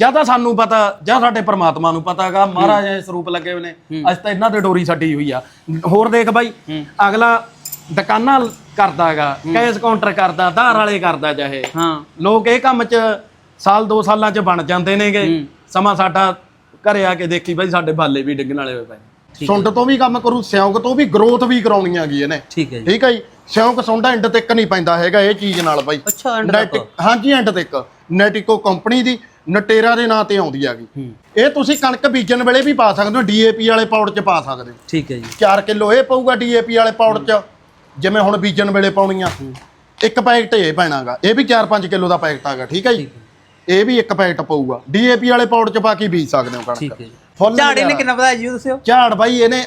ਜਾਂ ਤਾਂ ਸਾਨੂੰ ਪਤਾ ਜਾਂ ਸਾਡੇ ਪ੍ਰਮਾਤਮਾ ਨੂੰ ਪਤਾ ਹੈਗਾ। ਮਹਾਰਾਜ ਇਹ ਸਰੂਪ ਲੱਗੇ ਹੋਏ ਨੇ। ਅੱਜ ਤਾਂ ਇਹਨਾਂ ਦੇ ਡੋਰੀ ਛੱਡੀ ਹੋਈ ਆ। ਹੋਰ ਦੇਖ ਬਾਈ ਅਗਲਾ ਦੁਕਾਨਾਂ ਕਰਦਾ ਹੈਗਾ ਕੈਸ਼ ਕਾਊਂਟਰ ਕਰਦਾ ਧਾਰ ਵਾਲੇ ਕਰਦਾ ਚਾਹੇ। ਹਾਂ। ਲੋਕ ਇਹ ਕੰਮ 'ਚ ਸਾਲ ਦੋ ਸਾਲਾਂ 'ਚ ਬਣ ਜਾਂਦੇ ਨੇਗੇ। ਸਮਾਂ ਸਾਡਾ ਘਰੇ ਆ ਕੇ ਦੇਖੀ ਬਾਈ ਸਾਡੇ ਬਾਲੇ ਵੀ ਡਿੱਗਣ ਵਾਲੇ ਹੋਏ ਪਏ ਸੁੰਡ ਤੋਂ ਵੀ ਕੰਮ ਕਰੂ ਸਿਉਂਕ ਤੋਂ ਵੀ ਗਰੋਥ ਵੀ ਕਰਾਉਣੀ ਹੈਗੀ ਇਹਨੇ ਠੀਕ ਹੈ ਜੀ। ਠੀਕ ਹੈ ਜੀ। ਸਿਉਂਕ ਸੁੰਡਾ ਐਂਡ ਤੱਕ ਨਹੀਂ ਪੈਂਦਾ ਹੈਗਾ ਇਹ ਚੀਜ਼ ਨਾਲ ਬਾਈ। ਅੱਛਾ ਐਂਡ ਨੈਟਿਕ ਹਾਂਜੀ ਐਂਡ ਤੱਕ। ਨੈਟਿਕੋ ਕੰਪਨੀ ਦੀ ਨਟੇਰਾ ਦੇ ਨਾਂ ਤੇ ਆਉਂਦੀ ਹੈਗੀ। ਇਹ ਤੁਸੀਂ ਕਣਕ ਬੀਜਣ ਵੇਲੇ ਵੀ ਪਾ ਸਕਦੇ ਹੋ ਡੀਏਪੀ ਵਾਲੇ ਪਾਉੜ 'ਚ ਪਾ ਸਕਦੇ ਹੋ। ਠੀਕ ਹੈ ਜੀ। 4 ਕਿਲੋ ਇਹ ਪਊਗਾ ਡੀਏਪੀ ਵਾਲੇ ਪਾਉੜ 'ਚ ਜਿਵੇਂ ਹੁਣ ਬੀਜਣ ਵੇਲੇ ਪਾਉਣੀ ਆ ਇੱਕ ਪੈਕਟ ਇਹ ਪੈਣਾਗਾ ਇਹ ਵੀ 4-5 ਕਿਲੋ ਦਾ ਪੈਕਟ ਆਗਾ ਠੀਕ ਹੈ ਜੀ? ਇਹ ਵੀ ਇੱਕ ਪੈਕਟ ਪਊਗਾ। ਡੀਏਪੀ ਵਾਲੇ ਪਾਉੜ 'ਚ ਪਾ ਕੇ ਬੀਜ ਸਕਦੇ ਹੋ ਠੀਕ ਕਣਕ ਹੈ ਜੀ। ਝਾੜੇ ਨੇ ਕਿੰਨਾ ਵਧਾਇਆ ਜੀ ਦੱਸਿਓ। ਝਾੜ ਬਾਈ ਇਹਨੇ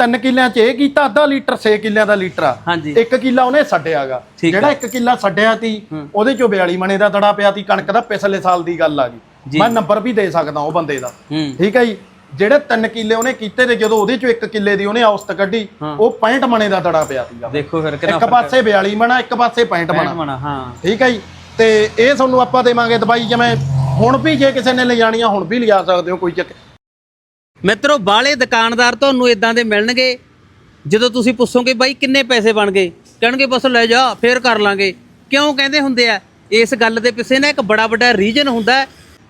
3 ਕਿੱਲਿਆਂ 'ਚ ਇਹ ਕੀਤਾ ਅੱਧਾ ਲੀਟਰ 6 ਕਿੱਲਿਆਂ ਦਾ ਲੀਟਰ ਆ। ਹਾਂਜੀ। ਇੱਕ ਕਿੱਲਾ ਉਹਨੇ ਛੱਡਿਆਗਾ। ਠੀਕ ਜਿਹੜਾ ਇੱਕ ਕਿੱਲਾ ਛੱਡਿਆ ਤੀ ਉਹਦੇ ਚੋਂ 42 ਮਣੇ ਦਾ ਤੜਾ ਪਿਆ ਤੀ ਕਣਕ ਦਾ ਪਿਛਲੇ ਸਾਲ ਦੀ ਗੱਲ ਆ ਗਈ। ਮੈਂ ਨੰਬਰ ਵੀ ਦੇ ਸਕਦਾ ਉਹ ਬੰਦੇ ਦਾ। ਹੂੰ। ਠੀਕ ਹੈ ਜੀ? ਜਿਹੜੇ 3 ਕਿੱਲੇ ਉਹਨੇ ਕੀਤੇ ਤੇ ਜਦੋਂ ਉਹਦੇ ਚੋਂ ਇੱਕ ਕਿੱਲੇ ਦੀ ਉਹਨੇ ਔਸਤ ਕੱਢੀ ਉਹ 65 ਮਣੇ ਦਾ ਤੜਾ ਪਿਆ ਸੀਗਾ। ਦੇਖੋ ਫਿਰ ਕਿੰਨਾ ਇੱਕ ਪਾਸੇ 42 ਮਣਾ ਇੱਕ ਪਾਸੇ 65 ਮਣਾ। ਮਣਾ ਹਾਂ। ਠੀਕ ਹੈ ਜੀ? ਤੇ ਇਹ ਤੁਹਾਨੂੰ ਆਪਾਂ ਦੇਵਾਂਗੇ ਦਵਾਈ ਜਿਵੇਂ ਹੁਣ ਵੀ ਜੇ ਕਿਸੇ ਨੇ ਲਿਜਾਣੀ ਆ ਹੁਣ ਵੀ ਲਿਜਾ ਸਕਦੇ ਹੋ ਕੋਈ ਚੱਕ ਮਿੱਤਰੋ ਬਾਹਲੇ ਦੁਕਾਨਦਾਰ ਤੁਹਾਨੂੰ ਇਦਾਂ ਦੇ ਮਿਲਣਗੇ, ਜਦੋਂ ਤੁਸੀਂ ਪੁੱਛੋਗੇ, ਬਾਈ, ਕਿੰਨੇ ਪੈਸੇ ਬਣ ਗਏ? ਕਹਿਣਗੇ, ਬਸ ਲੈ ਜਾ, ਫੇਰ ਕਰ ਲਾਂਗੇ। ਕਿਉਂ ਕਹਿੰਦੇ ਹੁੰਦੇ ਆ, ਇਸ ਗੱਲ ਦੇ ਪਿੱਛੇ ਨਾ ਇੱਕ ਬੜਾ ਵੱਡਾ ਰੀਜਨ ਹੁੰਦਾ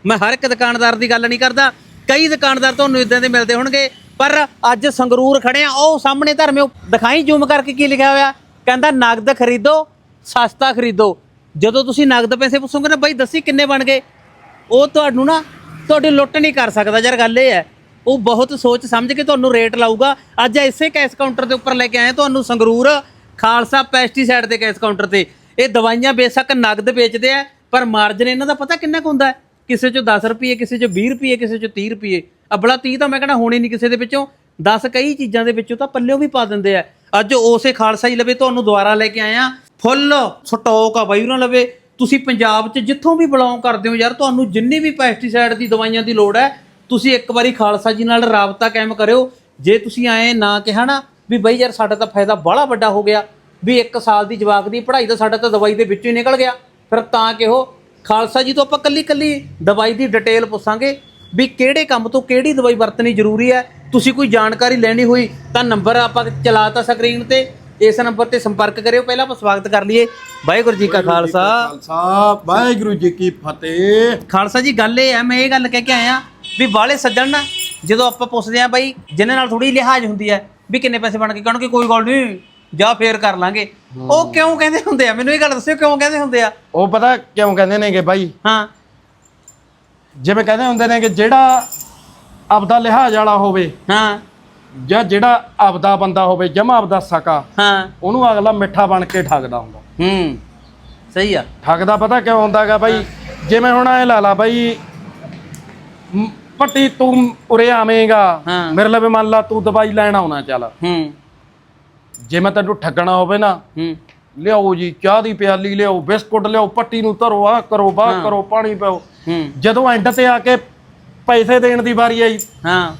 ਮੈਂ ਹਰ ਇੱਕ ਦੁਕਾਨਦਾਰ ਦੀ ਗੱਲ ਨਹੀਂ ਕਰਦਾ, ਕਈ ਦੁਕਾਨਦਾਰ ਤੁਹਾਨੂੰ ਇਦਾਂ ਦੇ ਮਿਲਦੇ ਹੋਣਗੇ, ਪਰ ਅੱਜ ਸੰਗਰੂਰ ਖੜੇ ਆ, ਉਹ ਸਾਹਮਣੇ ਧਰਮਿਓ ਦਿਖਾਈ ਜ਼ੂਮ ਕਰਕੇ ਕੀ ਲਿਖਿਆ ਹੋਇਆ? ਕਹਿੰਦਾ, ਨਗਦ ਖਰੀਦੋ, ਸਸਤਾ ਖਰੀਦੋ। ਜਦੋਂ ਤੁਸੀਂ ਨਗਦ ਪੈਸੇ ਪੁੱਛੋਗੇ ਨਾ, ਬਾਈ, ਦੱਸੀ ਕਿੰਨੇ ਬਣ ਗਏ? ਉਹ ਤੁਹਾਨੂੰ ਨਾ, ਤੁਹਾਡੀ ਲੁੱਟ ਨਹੀਂ ਕਰ ਸਕਦਾ, ਯਾਰ, ਗੱਲ ਇਹ ਹੈ। ਉਹ ਬਹੁਤ ਸੋਚ ਸਮਝ ਕੇ ਤੁਹਾਨੂੰ ਰੇਟ ਲਾਊਗਾ। ਅੱਜ ਇਸੇ ਕੈਸ਼ ਕਾਊਂਟਰ ਦੇ ਉੱਪਰ ਲੈ ਕੇ ਆਏ ਤੁਹਾਨੂੰ ਸੰਗਰੂਰ, ਖਾਲਸਾ ਪੈਸਟੀਸਾਈਡ ਦੇ ਕੈਸ਼ ਕਾਊਂਟਰ ਤੇ। ਇਹ ਦਵਾਈਆਂ ਬੇਸ਼ੱਕ ਨਗਦ ਵੇਚਦੇ ਆ, ਪਰ ਮਾਰਜਨ ਇਹਨਾਂ ਦਾ ਪਤਾ ਕਿੰਨਾ ਕੁ ਹੁੰਦਾ ਕਿਸੇ ਚੋਂ 10 ਰੁਪਏ ਕਿਸੇ ਚੋਂ 20 ਰੁਪਏ ਕਿਸੇ ਚੋਂ 30 ਰੁਪਏ ਅਬਲਾ 30 ਤਾਂ ਮੈਂ ਕਹਿੰਦਾ ਹੋਣੀ ਨਹੀਂ ਕਿਸੇ ਦੇ ਵਿੱਚੋਂ। 10 ਕਈ ਚੀਜ਼ਾਂ ਦੇ ਵਿੱਚੋਂ ਤਾਂ ਪੱਲਿਓ ਵੀ ਪਾ ਦਿੰਦੇ ਆ। ਅੱਜ ਉਸੇ ਖਾਲਸਾ ਹੀ ਲਵੇ, ਤੁਹਾਨੂੰ ਦੁਬਾਰਾ ਲੈ ਕੇ ਆਇਆ ਫੁੱਲ ਸਟਾਕ ਆ ਬਾਈ ਉਹਨਾਂ ਲਵੇ। ਤੁਸੀਂ ਪੰਜਾਬ 'ਚ ਜਿੱਥੋਂ ਵੀ ਬਿਲੋਂਗ ਕਰਦੇ ਹੋ ਯਾਰ, ਤੁਹਾਨੂੰ ਜਿੰਨੀ ਵੀ ਪੈਸਟੀਸਾਈਡ ਦੀ ਦਵਾਈਆਂ ਦੀ ਲੋੜ ਹੈ ਤੁਸੀਂ ਇੱਕ ਵਾਰੀ ਖਾਲਸਾ ਜੀ ਨਾਲ ਰਾਬਤਾ ਕਾਇਮ ਕਰਿਓ। ਜੇ ਤੁਸੀਂ ਆਏ ਨਾ ਕਿਹਾ ਨਾ ਵੀ ਬਈ ਯਾਰ ਸਾਡਾ ਤਾਂ ਫਾਇਦਾ ਬੜਾ ਵੱਡਾ ਹੋ ਗਿਆ ਵੀ ਇੱਕ ਸਾਲ ਦੀ ਜਵਾਕ ਦੀ ਪੜ੍ਹਾਈ ਤਾਂ ਸਾਡਾ ਤਾਂ ਦਵਾਈ ਦੇ ਵਿੱਚੋਂ ਹੀ ਨਿਕਲ ਗਿਆ ਫਿਰ ਤਾਂ ਕਿਹੋ? ਖਾਲਸਾ ਜੀ ਤੋਂ ਆਪਾਂ ਕੱਲੀ ਕੱਲੀ ਦਵਾਈ ਦੀ ਡਿਟੇਲ ਪੁੱਛਾਂਗੇ ਵੀ ਕਿਹੜੇ ਕੰਮ ਤੋਂ ਕਿਹੜੀ ਦਵਾਈ ਵਰਤਣੀ ਜ਼ਰੂਰੀ ਹੈ। ਤੁਸੀਂ ਕੋਈ ਜਾਣਕਾਰੀ ਲੈਣੀ ਹੋਈ ਤਾਂ ਨੰਬਰ ਆਪਾਂ ਚਲਾਤਾ ਸਕਰੀਨ ਤੇ ਇਸ ਨੰਬਰ ਤੇ ਸੰਪਰਕ ਕਰਿਓ। ਪਹਿਲਾਂ ਆਪਾਂ ਸਵਾਗਤ ਕਰ ਲਈਏ। ਵਾਹਿਗੁਰੂ ਜੀ ਕਾ ਖਾਲਸਾ। ਖਾਲਸਾ। ਵਾਹਿਗੁਰੂ ਜੀ ਕੀ ਫਤਿਹ। ਖਾਲਸਾ ਜੀ ਗੱਲ ਇਹ ਹੈ ਮੈਂ ਇਹ ਗੱਲ ਕਹਿ ਕੇ ਆਇਆ ਵੀ ਬਾਲੇ ਸੱਜਣ ਨਾ ਜਦੋਂ ਆਪਾਂ ਪੁੱਛਦੇ ਆ ਬਾਈ ਜਿਨ੍ਹਾਂ ਨਾਲ ਥੋੜੀ ਲਿਹਾਜ਼ ਹੁੰਦੀ ਹੈ ਵੀ ਕਿੰਨੇ ਪੈਸੇ ਬਣ ਕੇ ਕਹਿਣਗੇ ਕੋਈ ਗੱਲ ਨਹੀਂ ਜਾ ਫੇਰ ਕਰ ਲਾਂਗੇ। ਉਹ ਕਿਉਂ ਕਹਿੰਦੇ ਹੁੰਦੇ ਆ? ਮੈਨੂੰ ਇਹ ਗੱਲ ਦੱਸਿਓ ਕਿਉਂ ਕਹਿੰਦੇ ਹੁੰਦੇ ਆ? ਉਹ ਪਤਾ ਕਿਉਂ ਕਹਿੰਦੇ ਨੇਗੇ ਬਾਈ? ਹਾਂ। ਜਿਵੇਂ ਕਹਿੰਦੇ ਹੁੰਦੇ ਨੇ ਕਿ ਜਿਹੜਾ ਆਪਦਾ ਲਿਹਾਜ਼ ਵਾਲਾ ਹੋਵੇ ਹਾਂ। ਜਾਂ ਜਿਹੜਾ ਆਪਦਾ ਬੰਦਾ ਹੋਵੇ ਜਮਾ ਆਪਦਾ ਸਕਾ ਹਾਂ। ਉਹਨੂੰ ਅਗਲਾ ਮਿੱਠਾ ਬਣ ਕੇ ਠੱਗਦਾ ਹੁੰਦਾ। ਹੂੰ। ਸਹੀ ਆ। ਠੱਗਦਾ ਪਤਾ ਕਿਉਂ ਹੁੰਦਾਗਾ ਬਾਈ? ਜਿਵੇਂ ਹੁਣ ਐ ਲਾ ਲਾ ਬਾਈ ਪੱਟੀ ਤੂੰ ਉਰੇ ਆਵੇਂਗਾ। ਹਾਂ। ਮੇਰੇ ਲਈ ਮੰਨ ਲਾ ਤੂੰ ਦਵਾਈ ਲੈਣ ਆਉਣਾ ਚੱਲ। ਹੂੰ। ਜੇ ਮੈਂ ਤੈਨੂੰ ਠੱਗਣਾ ਹੋਵੇ ਨਾ ਹੂੰ। ਲਿਆਓ ਜੀ ਚਾਹ ਦੀ ਪਿਆਲੀ ਲਿਆਓ ਬਿਸਕੁਟ ਲਿਆਓ ਪੱਟੀ ਨੂੰ ਧਰੋ ਆ ਕਰੋ ਬਾਹ ਕਰੋ ਪਾਣੀ ਪਿਓ। ਹੂੰ। ਜਦੋਂ ਐਂਡ ਤੇ ਆ ਕੇ ਪੈਸੇ ਦੇਣ ਦੀ ਵਾਰੀ ਆਈ ਹਾਂ।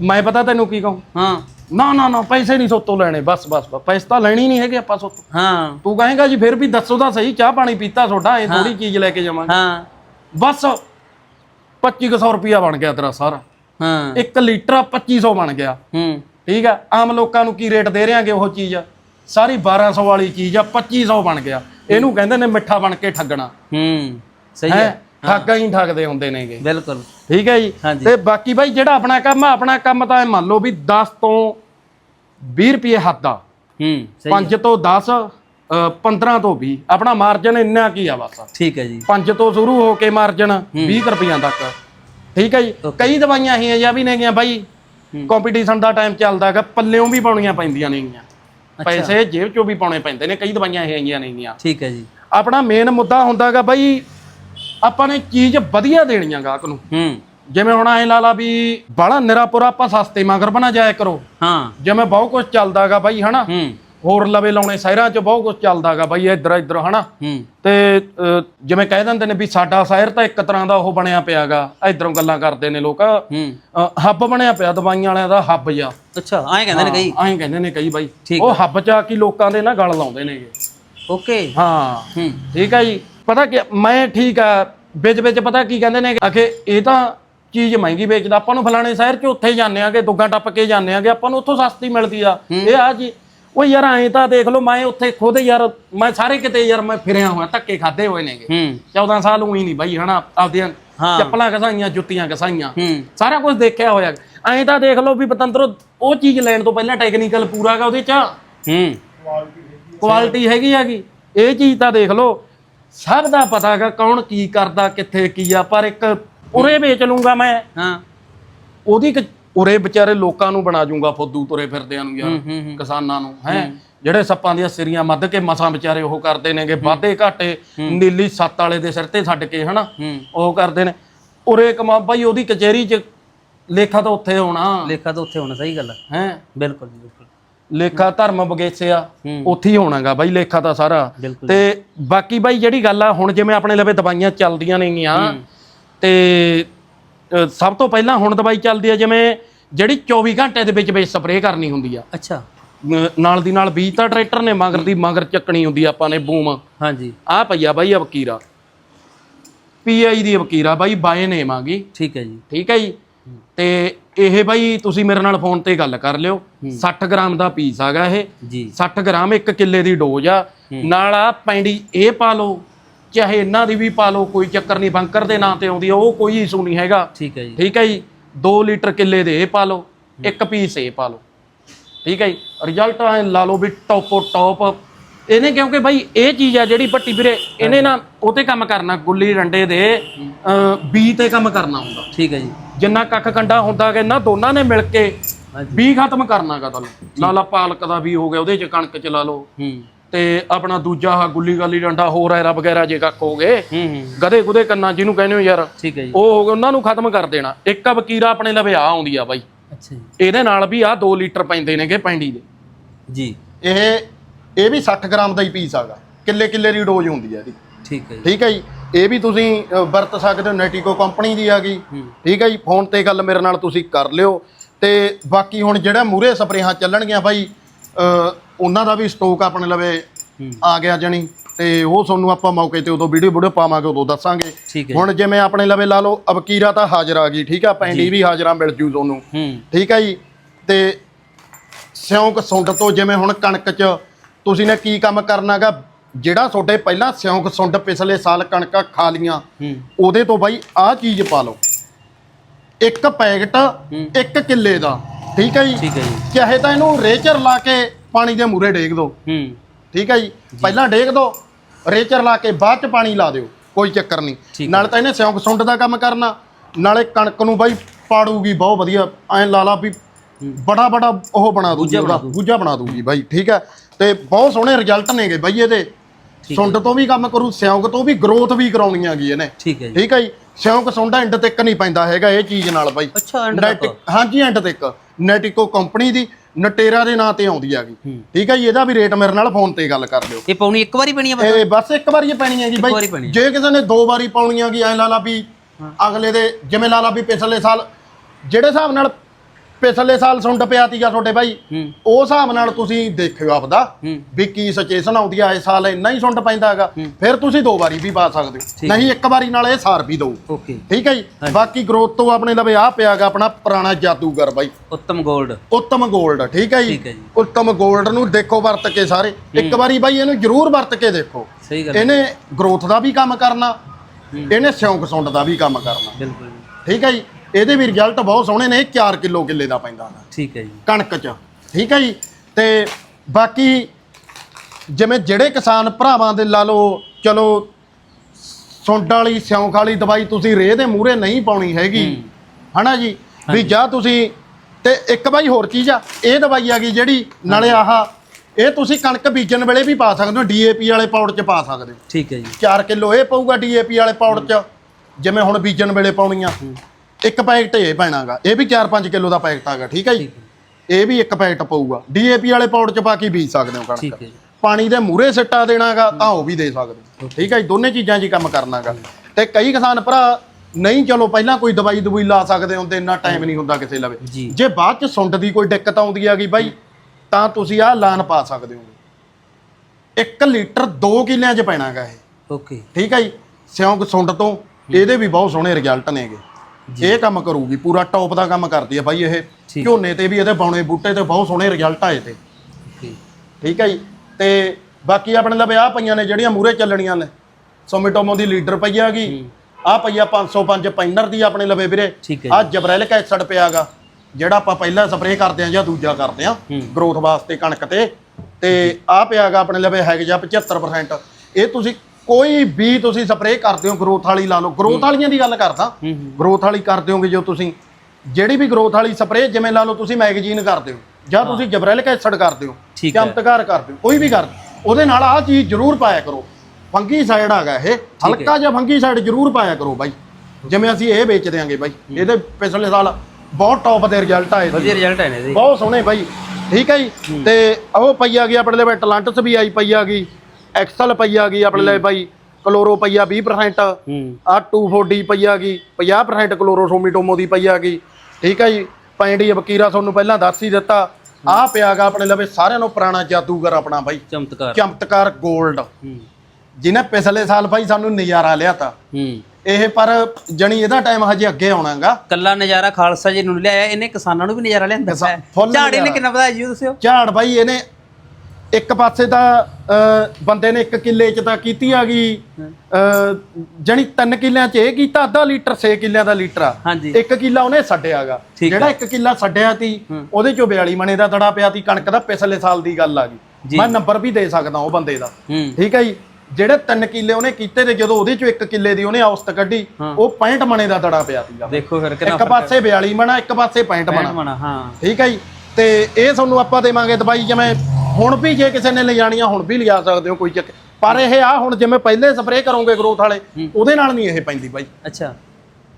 ਮੈਂ ਪਤਾ ਤੈਨੂੰ ਕੀ ਕਹੂੰ? ਹਾਂ। ਨਾ ਨਾ ਨਾ ਪੈਸੇ ਨਹੀਂ ਸੋਤੋਂ ਲੈਣੇ ਬਸ ਬਸ ਬਸ, ਪੈਸੇ ਤਾਂ ਲੈਣੀ ਨਹੀਂ ਹੈਗੇ ਆਪਾਂ ਸੋਤੋਂ। ਹਾਂ। ਤੂੰ ਕਹੇਗਾ ਜੀ ਫਿਰ ਵੀ ਦੱਸੋ ਤਾਂ ਸਹੀ ਚਾਹ ਪਾਣੀ ਪੀਤਾ ਤੁਹਾਡਾ ਇਹ ਥੋੜੀ ਚੀਜ਼ ਲੈ ਕੇ ਜਾਵਾਂਗੇ। ਹਾਂ। ਬਸ 2500 ਰੁਪਿਆ ਬਣ ਗਿਆ ਤੇਰਾ ਸਾਰਾ। ਹਾਂ। 1 ਲੀਟਰ 2500 ਬਣ ਗਿਆ। ਹੂੰ। ਠੀਕ ਆ? ਆਮ ਲੋਕਾਂ ਨੂੰ ਕੀ ਰੇਟ ਦੇ ਰਿਆਂਗੇ ਉਹ ਚੀਜ਼? ਸਾਰੀ 1200 ਵਾਲੀ ਚੀਜ਼ ਆ 2500 ਬਣ ਗਿਆ। ਇਹਨੂੰ ਕਹਿੰਦੇ ਨੇ ਮਿੱਠਾ ਬਣ ਕੇ ਠੱਗਣਾ। ਹੂੰ। ਸਹੀ ਹੈ? ਠੱਗਾ ਹੀ। ਠੱਗਦੇ ਹੁੰਦੇ ਨੇਗੇ। ਬਿਲਕੁਲ। ਠੀਕ ਹੈ ਜੀ। ਤੇ ਬਾਕੀ ਬਾਈ ਜਿਹੜਾ ਆਪਣਾ ਕੰਮ ਆ ਆਪਣਾ ਕੰਮ ਤਾਂ ਇਹ ਮੰਨ ਲਓ ਵੀ 10 ਤੋਂ 20 ਰੁਪਏ ਹੱਦ ਆ। ਹੂੰ ਸਹੀ 5 ਤੋਂ 10 ਅ, 15 ਤੋਂ 20 ਆਪਣਾ ਮਾਰਜਨ ਇੰਨਾ ਕੀ ਆ ਬਸ। ਠੀਕ ਹੈ ਜੀ। 5 ਤੋਂ ਸ਼ੁਰੂ ਹੋ ਕੇ ਮਾਰਜਨ 20 ਰੁਪਈਆਂ ਤੱਕ। ਠੀਕ ਹੈ ਜੀ? ਕਈ ਦਵਾਈਆਂ ਹੀ ਜਾਂ ਵੀ ਨੇਗੀਆਂ ਬਾਈ। ਕੰਪੀਟੀਸ਼ਨ ਦਾ ਟਾਈਮ ਚੱਲਦਾ ਹੈਗਾ ਪੱਲਿਓਂ ਵੀ ਪਾਉਣੀਆਂ ਪੈਂਦੀਆਂ ਨੇਗੀਆਂ। ਪੈਸੇ ਜੇਬ ਚੋਂ ਵੀ ਪਾਉਣੇ ਪੈਂਦੇ ਨੇ ਕਈ ਦਵਾਈਆਂ ਇਹ ਆਈਆਂ ਨੇਗੀਆਂ। ਠੀਕ ਹੈ ਜੀ। ਆਪਣਾ ਮੇਨ ਮੁੱਦਾ ਹੁੰਦਾਗਾ ਬਾਈ ਆਪਾਂ ਨੇ ਚੀਜ਼ ਵਧੀਆ ਦੇਣੀਆਂ ਗਾਹਕ ਨੂੰ। ਹੂੰ। ਜਿਵੇਂ ਹੁਣ ਐ ਲਾ ਲਾ ਵੀ ਬਾਲਾ ਨਿਰਾਪੁਰਾ ਆਪਾਂ ਸਸਤੇ ਮਗਰ ਬਣਾ ਜਾਇਆ ਕਰੋ। ਹਾਂ। ਜਿਵੇਂ ਬਹੁਤ ਕੁਝ ਚੱਲਦਾਗਾ ਬਾਈ ਹਨਾ? ਹੂੰ। ਹੋਰ ਲਵੇ ਲਾਉਣੇ ਸ਼ਹਿਰਾਂ 'ਚ ਬਹੁਤ ਕੁਝ ਚੱਲਦਾਗਾ ਬਾਈ ਇੱਧਰ ਇੱਧਰ ਹਨਾ? ਤੇ ਜਿਵੇਂ ਕਹਿ ਦਿੰਦੇ ਨੇ ਵੀ ਸਾਡਾ ਸ਼ਹਿਰ ਤਾਂ ਇੱਕ ਤਰ੍ਹਾਂ ਦਾ ਉਹ ਬਣਿਆ ਪਿਆਗਾ ਇਧਰੋਂ ਗੱਲਾਂ ਕਰਦੇ ਨੇ ਲੋਕ। ਹੱਬ ਬਣਿਆ ਪਿਆ ਦਵਾਈਆਂ ਵਾਲਿਆਂ ਦਾ ਹੱਬ ਜਾ ਅੱਛਾ ਐਂ ਕਹਿੰਦੇ ਨੇ ਕਈ? ਐਂ ਕਹਿੰਦੇ ਨੇ ਕਈ ਬਾਈ। ਠੀਕ ਉਹ ਹੱਬ ਚ ਆ ਕੇ ਲੋਕਾਂ ਦੇ ਨਾ ਗਲ ਲਾਉਂਦੇ ਨੇਗੇ। ਓਕੇ। ਹਾਂ। ਠੀਕ ਹੈ ਜੀ। ਪਤਾ ਕਿ ਮੈਂ ਠੀਕ ਆ। ਵਿੱਚ ਵਿੱਚ ਪਤਾ ਕੀ ਕਹਿੰਦੇ ਨੇ ਆਖੇ ਇਹ ਤਾਂ ਚੀਜ਼ ਮਹਿੰਗੀ ਵੇਚਦਾ। ਆਪਾਂ ਨੂੰ ਫਲਾਣੇ ਸ਼ਹਿਰ 'ਚ ਉੱਥੇ ਜਾਂਦੇ ਆਂਗੇ ਦੁੱਗਾ ਟੱਪ ਕੇ ਜਾਂਦੇ ਆਂਗੇ ਆਪਾਂ ਨੂੰ ਉੱਥੋਂ ਸਸਤੀ ਮਿਲਦੀ ਆ। ਇਹ ਆ ਜੀ ਉਹ ਯਾਰ ਐਂ ਤਾਂ ਦੇਖ ਲਓ ਮੈਂ ਉੱਥੇ ਖੁਦ ਯਾਰ ਮੈਂ ਸਾਰੇ ਕਿਤੇ ਯਾਰ ਮੈਂ ਫਿਰਿਆ ਹੋਇਆ ਧੱਕੇ ਖਾਦੇ ਹੋਏ ਨੇਗੇ। ਹੂੰ। 14 ਸਾਲ ਉਹੀ ਨਹੀਂ ਬਾਈ ਹਨਾ ਆਪਦੀਆਂ। ਚੱਪਲਾਂ ਘਸਾਈਆਂ ਜੁੱਤੀਆਂ ਘਸਾਈਆਂ ਸਾਰਾ ਕੁਝ ਦੇਖਿਆ ਹੋਇਆ। ਐਂ ਤਾਂ ਦੇਖ ਲਓ ਵੀ ਪਤੰਦਰੋ ਉਹ ਚੀਜ਼ ਲੈਣ ਤੋਂ ਪਹਿਲਾਂ ਟੈਕਨੀਕਲ ਪੂਰਾ ਗਾ ਉਹਦੇ 'ਚ। ਹੂੰ। ਕੁਆਲਿਟੀ ਹੈਗੀ ਹੈਗੀ ਇਹ ਚੀਜ਼ ਤਾਂ ਦੇਖ ਲਓ ਸਭ ਦਾ ਪਤਾ ਹੈਗਾ ਕੌਣ ਕੀ ਕਰਦਾ ਕਿੱਥੇ ਕੀ ਆ ਪਰ ਇੱਕ ਉਰੇ ਵੇਚ ਲੂੰਗਾ ਮੈਂ। ਹਾਂ। ਉਹਦੀ ਉਰੇ ਵਿਚਾਰੇ ਲੋਕਾਂ ਨੂੰ ਬਣਾ ਜੂੰਗਾ ਫੁੱਦੂ ਤੁਰੇ ਫਿਰਦਿਆਂ ਨੂੰ ਯਾਰ। ਕਿਸਾਨਾਂ ਨੂੰ ਹੈ? ਜਿਹੜੇ ਸੱਪਾਂ ਦੀਆਂ ਸਿਰੀਆਂ ਮੱਧ ਕੇ ਮਸਾਂ ਵਿਚਾਰੇ ਉਹ ਕਰਦੇ ਨੇਗੇ ਵਾਧੇ ਘਾਟੇ ਨੀਲੀ ਸੱਤ ਵਾਲੇ ਦੇ ਸਿਰ ਤੇ ਛੱਡ ਕੇ ਹਨਾ? ਉਹ ਕਰਦੇ ਨੇ। ਉਰੇ ਕਮਾ ਬਾਈ ਉਹਦੀ ਕਚਹਿਰੀ 'ਚ ਲੇਖਾ ਤਾਂ ਉੱਥੇ ਹੋਣਾ। ਲੇਖਾ ਤਾਂ ਉੱਥੇ ਹੋਣਾ ਸਹੀ ਗੱਲ ਹੈ? ਬਿਲਕੁਲ ਬਿਲਕੁਲ। ਲੇਖਾ ਧਰਮ ਬਗੇਸਿਆ। ਉੱਥੇ ਹੀ ਹੋਣਾਗਾ ਬਾਈ ਲੇਖਾ ਤਾਂ ਸਾਰਾ। ਤੇ ਬਾਕੀ ਬਾਈ ਜਿਹੜੀ ਗੱਲ ਆ ਹੁਣ ਜਿਵੇਂ ਆਪਣੇ ਲਵੇ ਦਵਾਈਆਂ ਚੱਲਦੀਆਂ ਨੇਗੀਆਂ ਤੇ ਸਭ ਤੋਂ ਪਹਿਲਾਂ ਹੁਣ ਦਵਾਈ ਚੱਲਦੀ ਆ ਜਿਵੇਂ ਜਿਹੜੀ 24 ਘੰਟੇ ਦੇ ਵਿੱਚ ਵਿੱਚ ਸਪਰੇਅ ਕਰਨੀ ਹੁੰਦੀ ਆ। ਅੱਛਾ। ਨਾਲ ਦੀ ਨਾਲ ਬੀਜ ਤਾਂ ਟਰੈਕਟਰ ਨੇ ਮਗਰ ਦੀ ਮਗਰ ਚੱਕਣੀ ਹੁੰਦੀ ਆ ਆਪਾਂ ਨੇ ਬੂਮ। ਹਾਂਜੀ। ਆ ਪਈਆ ਬਾਈ ਆ ਵਕੀਰਾ। PI the ਵਕੀਰਾ by by name ਆ ਗਈ। ਠੀਕ ਹੈ ਜੀ। ਠੀਕ ਹੈ ਜੀ? ਤੇ ਇਹ ਬਾਈ ਤੁਸੀਂ ਮੇਰੇ ਨਾਲ ਫੋਨ ਤੇ ਗੱਲ ਕਰ ਲਿਓ। 60 ਗ੍ਰਾਮ ਦਾ ਪੀਸ ਆਗਾ ਇਹ। ਜੀ। 60 ਗ੍ਰਾਮ ਇੱਕ ਕਿੱਲੇ ਦੀ ਡੋਜ਼ ਆ। ਨਾਲ ਆ ਪੈਂਡੀ ਇਹ ਪਾ ਲਓ। ਚਾਹੇ ਇਹਨਾਂ ਦੀ ਵੀ ਪਾ ਲਓ ਕੋਈ ਚੱਕਰ ਨਹੀਂ ਬੰਕਰ ਦੇ ਨਾਂ ਤੇ ਆਉਂਦੀ ਆ ਉਹ ਕੋਈ ਇਸ਼ੂ ਨਹੀਂ ਹੈਗਾ। ਠੀਕ ਹੈ ਜੀ। ਠੀਕ ਹੈ ਜੀ? 2 ਲੀਟਰ ਕਿੱਲੇ ਦੇ ਇਹ ਪਾ ਲਓ ਇੱਕ ਪੀਸ ਇਹ ਪਾ ਲਓ। ਠੀਕ ਹੈ ਜੀ? ਰਿਜ਼ਲਟ ਐ ਲਾ ਲਓ ਵੀ ਟੌਪੋ ਟੌਪ ਇਹਨੇ ਕਿਉਂਕਿ ਬਾਈ ਇਹ ਚੀਜ਼ ਆ ਜਿਹੜੀ ਭੱਟੀ ਵੀਰੇ ਇਹਨੇ ਨਾ ਉਹ ਤੇ ਕੰਮ ਕਰਨਾ ਗੁੱਲੀ ਡੰਡੇ ਦੇ ਬੀ ਤੇ ਕੰਮ ਕਰਨਾ ਹੁੰਦਾ। ਠੀਕ ਹੈ ਜੀ। ਜਿੰਨਾ ਕੱਖ ਕੰਡਾ ਹੁੰਦਾ ਕਿ ਇਹਨਾਂ ਦੋਨਾਂ ਨੇ ਮਿਲ ਕੇ ਬੀ ਖਤਮ ਕਰਨਾਗਾ ਤੁਹਾਨੂੰ। ਲਾਲਾ ਪਾਲਕ ਦਾ ਵੀ ਹੋ ਗਿਆ ਉਹਦੇ ਚ ਕਣਕ ਚ ਲਾ ਲਓ। ਹੂੰ। ਤੇ ਆਪਣਾ ਦੂਜਾ ਆਹ ਗੁੱਲੀ ਗਾਲੀ ਡੰਡਾ ਹੋਰ ਐਰਾ ਵਗੈਰਾ ਜੇ ਕੱਖ ਹੋ ਗਏ ਹੂੰ ਹੂੰ। ਗਧੇ ਗੁਦੇ ਕੰਨਾਂ ਜਿਹਨੂੰ ਕਹਿੰਦੇ ਹੋ ਯਾਰ ਠੀਕ ਹੈ ਜੀ। ਉਹ ਹੋ ਗਏ ਉਹਨਾਂ ਨੂੰ ਖਤਮ ਕਰ ਦੇਣਾ। ਇੱਕ ਵਕੀਰਾ ਆਪਣੇ ਲਵੇ ਆ ਆਉਂਦੀ ਆ ਬਾਈ। ਅੱਛਾ ਜੀ। ਇਹਦੇ ਨਾਲ ਵੀ ਆ 2 ਲੀਟਰ ਪੈਂਦੇ ਨੇਗੇ ਪੈਂਡੀ ਦੇ। ਜੀ। ਇਹ ਇਹ ਵੀ 60 ਗ੍ਰਾਮ ਦਾ ਹੀ ਪੀਸ ਆਗਾ ਕਿੱਲੇ ਕਿੱਲੇ ਦੀ ਡੋਜ਼ ਹੁੰਦੀ ਹੈ ਇਹਦੀ। ਠੀਕ ਹੈ ਜੀ। ਠੀਕ ਹੈ ਜੀ। ਇਹ ਵੀ ਤੁਸੀਂ ਵਰਤ ਸਕਦੇ ਹੋ। ਨੈਟੀਕੋ ਕੰਪਨੀ ਦੀ ਆ ਗਈ। ਠੀਕ ਹੈ ਜੀ। ਫੋਨ ਤੇ ਗੱਲ ਮੇਰੇ ਨਾਲ ਤੁਸੀਂ ਕਰ ਲਿਓ। ਤੇ ਬਾਕੀ ਹੁਣ ਜਿਹੜਾ ਮੂਰੇ ਸਪਰੇਹਾਂ ਚੱਲਣਗੀਆਂ ਬਾਈ ਅ, ਉਹਨਾਂ ਦਾ ਵੀ ਸਟਾਕ ਆਪਣੇ ਲਵੇ ਆ ਗਿਆ ਜਣੀ ਤੇ ਉਹ ਤੁਹਾਨੂੰ ਆਪਾਂ ਮੌਕੇ ਤੇ ਉਦੋਂ ਵੀਡੀਓ ਵੀਡੀਓ ਪਾਵਾਂਗੇ ਉਦੋਂ ਦੱਸਾਂਗੇ। ਹੁਣ ਜਿਵੇਂ ਆਪਣੇ ਲਵੇ ਲਾ ਲਓ ਅਬਕੀਰਾ ਤਾਂ ਹਾਜ਼ਰ ਆ ਗਈ ਠੀਕ ਆ ਪੈਂਡੀ ਵੀ ਹਾਜ਼ਰਾਂ ਮਿਲ ਜੂ ਤੁਹਾਨੂੰ। ਠੀਕ ਹੈ ਜੀ ਤੇ ਸਿਉਂਕ ਸੁੰਡ ਤੋਂ ਜਿਵੇਂ ਹੁਣ ਕਣਕ 'ਚ ਤੁਸੀਂ ਨੇ ਕੀ ਕੰਮ ਕਰਨਾਗਾ ਜਿਹੜਾ ਤੁਹਾਡੇ ਪਹਿਲਾਂ ਸਿਉਂਕ ਸੁੰਡ ਪਿਛਲੇ ਸਾਲ ਕਣਕਾਂ ਖਾ ਲੀਆਂ ਉਹਦੇ ਤੋਂ ਬਾਈ ਆਹ ਚੀਜ਼ ਪਾ ਲਓ। ਇੱਕ ਪੈਕਟ ਇੱਕ ਕਿੱਲੇ ਦਾ ਠੀਕ ਹੈ ਜੀ। ਚਾਹੇ ਤਾਂ ਇਹਨੂੰ ਰੇਚਰ ਲਾ ਕੇ ਪਾਣੀ ਦੇ ਮੂਰੇ ਡੇਗ ਦਿਓ ਹੂੰ। ਠੀਕ ਹੈ ਜੀ? ਪਹਿਲਾਂ ਡੇਗ ਦਿਓ ਰੇਚਰ ਲਾ ਕੇ ਬਾਅਦ ਚ ਪਾਣੀ ਲਾ ਦਿਓ ਕੋਈ ਚੱਕਰ ਨਹੀਂ। ਨਾਲ ਤਾਂ ਇਹਨੇ ਸਿਉਂਕ ਸੁੰਡ ਦਾ ਕੰਮ ਕਰਨਾ। ਨਾਲੇ ਕਣਕ ਨੂੰ ਬਾਈ ਪਾੜੂਗੀ ਬਹੁਤ ਵਧੀਆ। ਐ ਲਾ ਲਾ ਵੀ ਬੜਾ ਬੜਾ ਉਹ ਬਣਾ ਦੂਗੀ ਉਹਦਾ ਗੁੱਜਾ ਬਣਾ ਦੂਗੀ ਬਾਈ ਠੀਕ ਹੈ? ਤੇ ਬਹੁਤ ਸੋਹਣੇ ਰਿਜ਼ਲਟ ਨੇਗੇ ਬਾਈ ਇਹਦੇ। ਸੁੰਡ ਤੋਂ ਵੀ ਕੰਮ ਕਰੂ ਸਿਉਂਕ ਤੋਂ ਵੀ ਗਰੋਥ ਵੀ ਕਰਾਉਣੀ ਹੈਗੀ ਇਹਨੇ। ਠੀਕ ਹੈ ਜੀ। ਠੀਕ ਹੈ ਜੀ? ਸਿਉਂਕ ਸੁੰਡਾ ਐਂਡ ਤੱਕ ਨਹੀਂ ਪੈਂਦਾ ਹੈਗਾ ਇਹ ਚੀਜ਼ ਨਾਲ ਬਾਈ। ਅੱਛਾ ਐਂਡ ਨੈਟ ਹਾਂਜੀ ਐਂਡ ਤੱਕ। ਨੈਟਿਕੋ ਕੰਪਨੀ ਦੀ ਨਟੇਰਾ ਦੇ ਨਾਂ ਤੇ ਆਉਂਦੀ ਹੈਗੀ ਠੀਕ ਹੈ ਜੀ ਇਹਦਾ ਵੀ ਰੇਟ ਮੇਰੇ ਨਾਲ ਫੋਨ ਤੇ ਗੱਲ ਕਰ ਲਿਓ। ਇਹ ਪਾਉਣੀ ਇੱਕ ਵਾਰੀ ਪੈਣੀ ਆ ਬਸ? ਇਹ ਬਸ ਇੱਕ ਵਾਰੀ ਇਹ ਪੈਣੀ ਹੈਗੀ ਬਾਈ। ਹੈ। ਜੇ ਕਿਸੇ ਨੇ ਦੋ ਵਾਰੀ ਪਾਉਣੀ ਹੈਗੀ ਐ ਲਾ ਲਾ ਵੀ ਅਗਲੇ ਦੇ ਜਿਵੇਂ ਲਾ ਲਾ ਵੀ ਪਿਛਲੇ ਸਾਲ ਜਿਹੜੇ ਹਿਸਾਬ ਨਾਲ ਪਿਛਲੇ ਸਾਲ ਸੁੰਡ ਪਿਆ ਤੀਗਾ ਤੁਹਾਡੇ ਭਾਈ ਉਹ ਹਿਸਾਬ ਨਾਲ ਤੁਸੀਂ ਦੇਖਿਓ ਆਪਦਾ ਵੀ ਕੀ ਸਿਚੁਏਸ਼ਨ ਆਉਂਦੀ ਆ ਇਸ ਸਾਲ ਇੰਨਾ ਹੀ ਸੁੰਡ ਪੈਂਦਾ ਹੈਗਾ। ਫਿਰ ਤੁਸੀਂ ਦੋ ਵਾਰੀ ਵੀ ਪਾ ਸਕਦੇ ਹੋ। ਨਹੀਂ ਇੱਕ ਵਾਰੀ ਨਾਲ ਇਹ ਸਾਰ ਵੀ ਦਊ ਠੀਕ ਹੈ ਜੀ? ਬਾਕੀ ਗਰੋਥ ਤੋਂ ਆਪਣੇ ਲਵੇ ਆ ਪਿਆਗਾ ਆਪਣਾ ਪੁਰਾਣਾ ਜਾਦੂਗਰ ਬਾਈ। ਉੱਤਮ ਗੋਲਡ ਉੱਤਮ ਗੋਲਡ ਠੀਕ ਹੈ ਜੀ? ਉੱਤਮ ਗੋਲਡ ਨੂੰ ਦੇਖੋ ਵਰਤ ਕੇ ਸਾਰੇ। ਇੱਕ ਵਾਰੀ ਬਾਈ ਇਹਨੂੰ ਜ਼ਰੂਰ ਵਰਤ ਕੇ ਦੇਖੋ। ਇਹਨੇ ਗਰੋਥ ਦਾ ਵੀ ਕੰਮ ਕਰਨਾ। ਇਹਨੇ ਸਿਉਂਕ ਸੁੰਡ ਦਾ ਵੀ ਕੰਮ ਕਰਨਾ। ਠੀਕ ਹੈ ਜੀ? ਇਹਦੇ ਵੀ ਰਿਜ਼ਲਟ ਬਹੁਤ ਸੋਹਣੇ ਨੇ 4 ਕਿਲੋ ਕਿੱਲੇ ਦਾ ਪੈਂਦਾ ਗਾ ਠੀਕ ਹੈ ਜੀ। ਕਣਕ ਚ ਠੀਕ ਹੈ ਜੀ? ਤੇ ਬਾਕੀ ਜਿਵੇਂ ਜਿਹੜੇ ਕਿਸਾਨ ਭਰਾਵਾਂ ਦੇ ਲਾ ਲਓ ਚਲੋ ਸੁੰਡ ਵਾਲੀ ਸਿਉਂਕ ਵਾਲੀ ਦਵਾਈ ਤੁਸੀਂ ਰੇਹ ਦੇ ਮੂਹਰੇ ਨਹੀਂ ਪਾਉਣੀ ਹੈਗੀ। ਹਨਾ ਜੀ? ਵੀ ਜਾਂ ਤੁਸੀਂ ਤੇ ਇੱਕ ਬਾਈ ਹੋਰ ਚੀਜ਼ ਆ ਇਹ ਦਵਾਈ ਆ ਗਈ ਜਿਹੜੀ ਨਾਲੇ ਆਹ ਇਹ ਤੁਸੀਂ ਕਣਕ ਬੀਜਣ ਵੇਲੇ ਵੀ ਪਾ ਸਕਦੇ ਹੋ ਡੀਏਪੀ ਵਾਲੇ ਪਾਊਡਰ ਚ ਪਾ ਸਕਦੇ ਹੋ। ਠੀਕ ਹੈ ਜੀ। 4 ਕਿਲੋ ਇਹ ਪਊਗਾ ਡੀਏਪੀ ਵਾਲੇ ਪਾਊਡਰ ਚ ਜਿਵੇਂ ਹੁਣ ਬੀਜਣ ਵੇਲੇ ਪਾਉਣੀ ਆ। ਇੱਕ ਪੈਕਟ ਇਹ ਪੈਣਾਗਾ। ਇਹ ਵੀ 4-5 ਕਿਲੋ ਦਾ ਪੈਕਟ ਆਗਾ ਠੀਕ ਹੈ ਜੀ। ਇਹ ਵੀ ਇੱਕ ਪੈਕਟ ਪਊਗਾ। ਡੀਏਪੀ ਵਾਲੇ ਪਾਊਡਰ ਚ ਪਾ ਕੇ ਬੀਜ ਸਕਦੇ ਹੋ ਕਣਕ। ਠੀਕ ਹੈ ਜੀ। ਪਾਣੀ ਦੇ ਮੂਰੇ ਸਿੱਟਾ ਦੇਣਾਗਾ ਤਾਂ ਉਹ ਵੀ ਦੇ ਸਕਦੇ ਹੋ। ਠੀਕ ਹੈ ਜੀ? ਦੋਨੇ ਚੀਜ਼ਾਂ 'ਚ ਹੀ ਕੰਮ ਕਰਨਾਗਾ। ਤੇ ਕਈ ਕਿਸਾਨ ਭਰਾ ਨਹੀਂ ਚਲੋ ਪਹਿਲਾਂ ਕੋਈ ਦਵਾਈ ਦਵਾਈ ਲਾ ਸਕਦੇ ਹੁੰਦੇ ਇੰਨਾ ਟਾਈਮ ਨਹੀਂ ਹੁੰਦਾ ਕਿਸੇ ਲਵੇ। ਜੀ। ਬਾਅਦ ਚ ਸੁੰਡ ਦੀ ਕੋਈ ਦਿੱਕਤ ਆਉਂਦੀ ਹੈਗੀ ਬਾਈ ਤਾਂ ਤੁਸੀਂ ਆਹ ਲਾਨ ਪਾ ਸਕਦੇ ਹੋ। 1 ਲੀਟਰ 2 ਕਿੱਲਿਆਂ 'ਚ ਪੈਣਾਗਾ ਇਹ। ਓਕੇ। ਠੀਕ ਹੈ ਜੀ? ਸਿਉਂਕ ਸੁੰਡ ਤੋਂ ਇਹਦੇ ਵੀ ਬਹੁਤ ਸੋਹਣੇ ਰਿਜ਼ਲਟ ਨੇਗੇ। ਇਹ ਕੰਮ ਕਰੂਗੀ ਪੂਰਾ ਟੌਪ ਦਾ ਕੰਮ ਕਰਦੀ ਆ ਬਾਈ ਇਹ। ਝੋਨੇ ਤੇ ਵੀ ਇਹਦੇ ਬੌਣੇ ਬੂਟੇ ਤੇ ਬਹੁਤ ਸੋਹਣੇ ਰਿਜ਼ਲਟ ਆਏ ਤੇ। ਠੀਕ ਹੈ ਜੀ। ਤੇ ਬਾਕੀ ਆਪਣੇ ਲਵੇ ਆ ਪਈਆਂ ਨੇ ਜਿਹੜੀਆਂ ਮੂਰੇ ਚੱਲਣੀਆਂ ਨੇ। ਸੋਮੀਟੋਮੋ ਦੀ ਲੀਡਰ ਪਈ ਹੈਗੀ ਆ ਪਈਆ 505 ਪੈਨਰ ਦੀ ਆਪਣੇ ਲਵੇ ਵੀਰੇ। ਹੈ ਆ ਜਬਰੈਲਿਕ ਐਸਿਡ ਪਿਆਗਾ ਜਿਹੜਾ ਆਪਾਂ ਪਹਿਲਾਂ ਸਪਰੇਅ ਕਰਦੇ ਆ ਜਾਂ ਦੂਜਾ ਕਰਦੇ ਆ। ਗਰੋਥ ਵਾਸਤੇ ਕਣਕ ਤੇ। ਤੇ ਆ ਪਿਆਗਾ ਆਪਣੇ ਲਵੇ ਹੈਗਾ ਜਾਂ 75% ਇਹ ਤੁਸੀਂ ਕੋਈ ਵੀ ਤੁਸੀਂ ਸਪਰੇਅ ਕਰਦੇ ਹੋ ਗਰੋਥ ਵਾਲੀ ਲਾ ਲਓ। ਗਰੋਥ ਵਾਲੀਆਂ ਦੀ ਗੱਲ ਕਰਦਾ। ਗਰੋਥ ਵਾਲੀ ਕਰਦੇ ਹੋਗੇ ਜੋ ਤੁਸੀਂ। ਜਿਹੜੀ ਵੀ ਗਰੋਥ ਵਾਲੀ ਸਪਰੇਅ ਜਿਵੇਂ ਲਾ ਲਓ ਤੁਸੀਂ ਮੈਗਜ਼ੀਨ ਕਰਦੇ ਹੋ ਜਾਂ ਤੁਸੀਂ ਜਬਰੈਲਿਕ ਐਸਿਡ ਕਰਦੇ ਹੋ। ਚਮਤਕਾਰ ਕਰਦੇ ਹੋ ਕੋਈ ਵੀ ਕਰ ਉਹਦੇ ਨਾਲ ਆਹ ਚੀਜ਼ ਜ਼ਰੂਰ ਪਾਇਆ ਕਰੋ। ਫੰਗੀ ਸਾਈਡ ਹੈਗਾ ਇਹ। ਹਲਕਾ ਜਿਹਾ ਫੰਗੀ ਸਾਈਡ ਜ਼ਰੂਰ ਪਾਇਆ ਕਰੋ ਬਾਈ। ਜਿਵੇਂ ਅਸੀਂ ਇਹ ਵੇਚ ਦਿਆਂਗੇ ਬਾਈ। ਇਹਦੇ ਪਿਛਲੇ ਸਾਲ ਬਹੁਤ ਟੌਪ ਦੇ ਰਿਜ਼ਲਟ ਆਏ ਸੀ। ਵਧੀਆ ਰਿਜ਼ਲਟ ਆਏ ਨੇ ਇਹਦੇ ਬਹੁਤ ਸੋਹਣੇ ਬਾਈ। ਠੀਕ ਹੈ ਜੀ? ਤੇ ਉਹ ਪਈ ਆ ਗਈ ਆਪਣੇ ਲਈ ਟਲਾਂਟਸ ਵੀ ਆਈ ਪਈ ਆ ਗਈ। ਐਕਸਲ ਪਈ ਆ ਗਈ ਆਪਣੇ ਲਈ ਬਾਈ ਕਲੋਰੋ ਪਈ ਆ 20% ਹੂੰ। ਆ 240 ਪਈ ਆ ਗਈ 50% ਕਲੋਰੋਸੋਮੀਟੋਮੋ ਦੀ ਪਈ ਆ ਗਈ। ਠੀਕ ਹੈ ਜੀ ਪੈਂਡੀ ਵਕੀਰਾ ਤੁਹਾਨੂੰ ਪਹਿਲਾਂ ਦੱਸ ਹੀ ਦਿੱਤਾ ਆ ਪਿਆਗਾ ਆਪਣੇ ਲਵੇ ਸਾਰਿਆਂ ਨੂੰ ਪੁਰਾਣਾ ਜਾਦੂਗਰ ਆਪਣਾ ਬਾਈ। ਚਮਤਕਾਰ। ਚਮਤਕਾਰ 골ਡ ਜਿਹਨੇ ਪਿਛਲੇ ਸਾਲ ਬਾਈ ਸਾਨੂੰ ਨਜ਼ਾਰਾ ਲਿਆ ਤਾ ਹੂੰ। ਇਹ ਪਰ ਜਣੀ ਇਹਦਾ ਟਾਈਮ ਹਜੇ ਅੱਗੇ ਆਉਣਾਗਾ ਕੱਲਾ ਨਜ਼ਾਰਾ ਖਾਲਸਾ ਜੀ ਨੂੰ ਲਿਆਇਆ ਇਹਨੇ ਕਿਸਾਨਾਂ ਨੂੰ ਵੀ ਨਜ਼ਾਰਾ ਲਿਆਂਦਾ ਝਾੜੇ ਨੇ ਨਜ਼ਾਰਾ। ਕਿੰਨਾ ਵਧਾਇਆ ਜੀ ਦੱਸਿਓ। ਝਾੜ ਬਾਈ ਇਹਨੇ ਇੱਕ ਪਾਸੇ ਤਾਂ ਬੰਦੇ ਨੇ ਇੱਕ ਕਿੱਲੇ 'ਚ ਤਾਂ ਕੀਤੀ ਆ ਗਈ। ਜਣੀ ਤਿੰਨ ਕਿੱਲਿਆਂ 'ਚ ਇਹ ਕੀਤਾ ਅੱਧਾ ਲੀਟਰ 6 ਕਿੱਲਿਆਂ ਦਾ ਲੀਟਰ ਆ। ਹਾਂਜੀ। ਇੱਕ ਕਿੱਲਾ ਉਹਨੇ ਛੱਡਿਆਗਾ ਜਿਹੜਾ ਇੱਕ ਕਿੱਲਾ ਛੱਡਿਆ ਤੀ ਉਹਦੇ ਚੋਂ 42 ਮਣੇ ਦਾ ਦੜਾ ਪਿਆ ਤੀ ਕਣਕ ਦਾ ਪਿਛਲੇ ਸਾਲ ਦੀ ਗੱਲ ਆ। ਗਈ। ਮੈਂ ਨੰਬਰ ਵੀ ਦੇ ਸਕਦਾ ਉਹ ਬੰਦੇ ਦਾ। ਠੀਕ ਹੈ ਜੀ? ਜਿਹੜੇ ਤਿੰਨ ਕਿੱਲੇ ਉਹਨੇ ਕੀਤੇ ਤੇ ਜਦੋਂ ਉਹਦੇ ਚੋਂ ਇੱਕ ਕਿੱਲੇ ਦੀ ਉਹਨੇ ਔਸਤ ਕੱਢੀ ਉਹ 65 ਮਣੇ ਦਾ ਦੜਾ ਪਿਆ ਸੀਗਾ। ਦੇਖੋ ਫਿਰ ਕਿੰਨਾ ਇੱਕ ਪਾਸੇ 42 ਮਣਾ ਇੱਕ ਪਾਸੇ 65 ਮਣਾ। ਮਣਾ ਹਾਂ। ਠੀਕ ਹੈ ਜੀ? ਤੇ ਇਹ ਤੁਹਾਨੂੰ ਆਪਾਂ ਦੇਵਾਂਗੇ ਦਵਾਈ ਜਿਵੇਂ ਹੁਣ ਵੀ ਜੇ ਕਿਸੇ ਨੇ ਲਿਜਾਣੀਆਂ ਹੁਣ ਵੀ ਲਿਜਾ ਸਕਦੇ ਹੋ ਕੋਈ ਚੱਕ ਪਰ ਇਹ ਆ ਹੁਣ ਜਿਵੇਂ ਪਹਿਲੇ ਸਪਰੇਅ ਕਰੋਗੇ ਗਰੋਥ ਵਾਲੇ ਉਹਦੇ ਨਾਲ ਨਹੀਂ ਇਹ ਪੈਂਦੀ ਬਾਈ। ਅੱਛਾ।